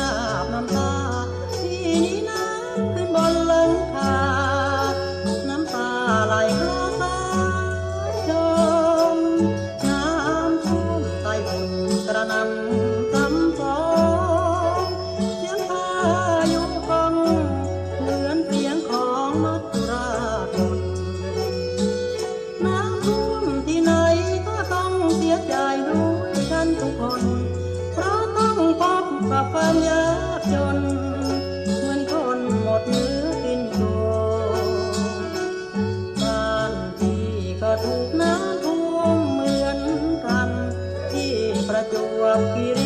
ราบน้ำตาพี่นี้นะขึ้นบนหลังคาน้ำตาไหลกระาจมน้ำท่วมใต้ฝุ่กระนำกำฟองเสียงพายุฟังเหมือนเสียงของมราบน้ำท่วมที่ไหนก็ต้องเสียใจด้ฉันทุกคน ฝากความยากจน เหมือนคนหมดเนื้อกินโยบ้านที่ก็ถูกน้ำท่วมเหมือนกัน ที่ประจวบคีรี